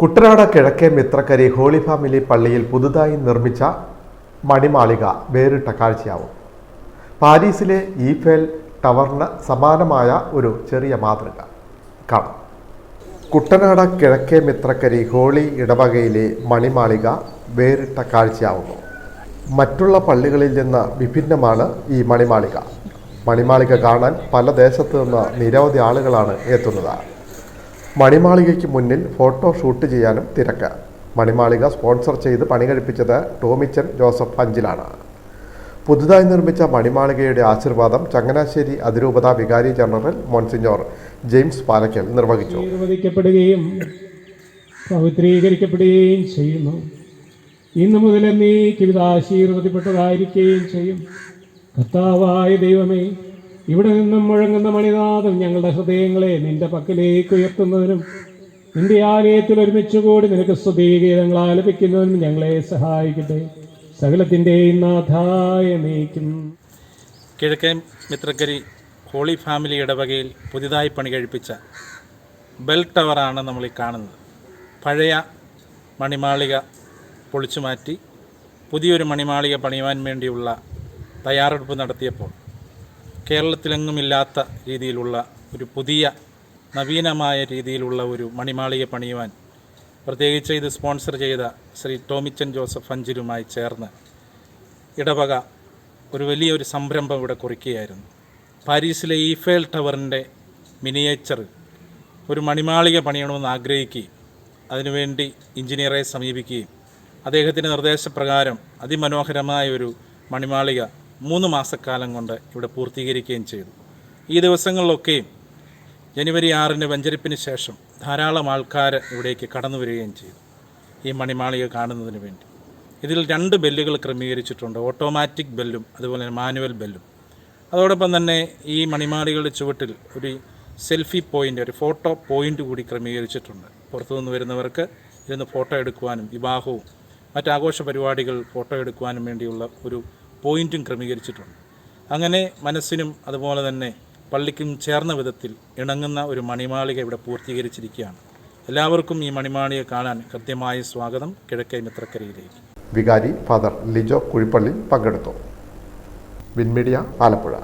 കുട്ടനാട് കിഴക്കേ Mithrakkary holy family പള്ളിയിൽ പുതുതായി നിർമ്മിച്ച മണിമാളിക വേറിട്ട കാഴ്ചയാവും. പാരീസിലെ ഈഫേൽ ടവറിന് സമാനമായ ഒരു ചെറിയ മാതൃക. കാണാം. കുട്ടനാട് കിഴക്കേ മിത്രക്കരി ഹോളി ഇടവകയിലെ മണിമാളിക വേറിട്ട കാഴ്ചയാവുന്നു. മറ്റുള്ള പള്ളികളിൽ നിന്ന് വിഭിന്നമാണ് ഈ മണിമാളിക. മണിമാളിക കാണാൻ പല ദേശത്തു നിന്ന് നിരവധി ആളുകളാണ് എത്തുന്നത്. മണിമാളികയ്ക്ക് മുന്നിൽ ഫോട്ടോ ഷൂട്ട് ചെയ്യാനും തിരക്ക്. മണിമാളിക സ്പോൺസർ ചെയ്ത് പണി കഴിപ്പിച്ചത് ടോമിച്ചൻ ജോസഫ് അഞ്ചിലാണ്. പുതുതായി നിർമ്മിച്ച മണിമാളികയുടെ ആശീർവാദം ചങ്ങനാശ്ശേരി അതിരൂപത വികാരി ജനറൽ മോൺസിഞ്ഞോർ ജെയിംസ് പാലക്കൽ നിർവഹിച്ചു. ആശീർവദിക്കപ്പെടുകയും പവിത്രീകരിക്കപ്പെടുകയും ചെയ്യുന്നു. ഇന്നു മുതൽ ഇത് ആശീർവദിപ്പെട്ടതായിരിക്കുകയും ചെയ്യും. കർത്താവായ ദൈവമേ ഇവിടെ നിന്നും മുഴങ്ങുന്ന മണിനാഥം ഞങ്ങളുടെ ഹൃദയങ്ങളെ നിന്റെ പക്കലേക്ക് ഉയർത്തുന്നതിനും നിന്റെ ആലയത്തിൽ ഒരുമിച്ചുകൂടി നിനക്ക് സ്തുതീകീതങ്ങൾ ആലപിക്കുന്നതിനും ഞങ്ങളെ സഹായിക്കട്ടെ. സകലത്തിന്റെയും നാഥായ നീക്കും. കിഴക്കേ മിത്രക്കരി ഹോളി ഫാമിലി ഇടവകയിൽ പുതിയതായി പണി കഴിപ്പിച്ച ബെൽ ടവറാണ് നമ്മൾ ഈ കാണുന്നത്. പഴയ മണിമാളിക പൊളിച്ചു മാറ്റി പുതിയൊരു മണിമാളിക പണിയുവാൻ വേണ്ടിയുള്ള തയ്യാറെടുപ്പ് നടത്തിയപ്പോൾ കേരളത്തിലെങ്ങുമില്ലാത്ത രീതിയിലുള്ള ഒരു പുതിയ നവീനമായ രീതിയിലുള്ള ഒരു മണിമാളിക പണിയുവാൻ പ്രത്യേകിച്ച് ഇത് സ്പോൺസർ ചെയ്ത ശ്രീ ടോമിച്ചൻ ജോസഫ് അഞ്ചിലുമായി ചേർന്ന് ഇടവക ഒരു വലിയൊരു സംരംഭം ഇവിടെ കുറിക്കുകയായിരുന്നു. പാരീസിലെ ഈഫേൽ ടവറിന്റെ മിനിയേച്ചർ ഒരു മണിമാളിക പണിയണമെന്ന് ആഗ്രഹിക്കുകയും അതിനുവേണ്ടി എഞ്ചിനീയറെ സമീപിക്കുകയും അദ്ദേഹത്തിന്റെ നിർദ്ദേശപ്രകാരം അതിമനോഹരമായ ഒരു മണിമാളിക മൂന്ന് മാസക്കാലം കൊണ്ട് ഇവിടെ പൂർത്തീകരിക്കുകയും ചെയ്തു. ഈ ദിവസങ്ങളിലൊക്കെയും ജനുവരി ആറിന് വെഞ്ചരിപ്പിന് ശേഷം ധാരാളം ആൾക്കാർ ഇവിടേക്ക് കടന്നു വരികയും ചെയ്തു. ഈ മണിമാളിക കാണുന്നതിന് വേണ്ടി. ഇതിൽ രണ്ട് ബെല്ലുകൾ ക്രമീകരിച്ചിട്ടുണ്ട്. ഓട്ടോമാറ്റിക് ബെല്ലും അതുപോലെ തന്നെ മാനുവൽ ബെല്ലും. അതോടൊപ്പം തന്നെ ഈ മണിമാളികളുടെ ചുവട്ടിൽ ഒരു സെൽഫി പോയിന്റ് ഒരു ഫോട്ടോ പോയിന്റ് കൂടി ക്രമീകരിച്ചിട്ടുണ്ട്. പുറത്തുനിന്ന് വരുന്നവർക്ക് ഇരുന്ന് ഫോട്ടോ എടുക്കുവാനും വിവാഹവും മറ്റാഘോഷ പരിപാടികൾ ഫോട്ടോ എടുക്കുവാനും വേണ്ടിയുള്ള ഒരു പോയിന്റും ക്രമീകരിച്ചിട്ടുണ്ട്. അങ്ങനെ മനസ്സിനും അതുപോലെ തന്നെ പള്ളിക്കും ചേർന്ന വിധത്തിൽ ഇണങ്ങുന്ന ഒരു മണിമാളിക ഇവിടെ പൂർത്തീകരിച്ചിരിക്കുകയാണ്. എല്ലാവർക്കും ഈ മണിമാളിക കാണാൻ കൃത്യമായ സ്വാഗതം. കിഴക്കേ മിത്രക്കരയിലേക്ക്. വികാരി ഫാദർ ലിജോ കുഴിപ്പള്ളി പങ്കെടുത്തു. വിൻമീഡിയ ആലപ്പുഴ.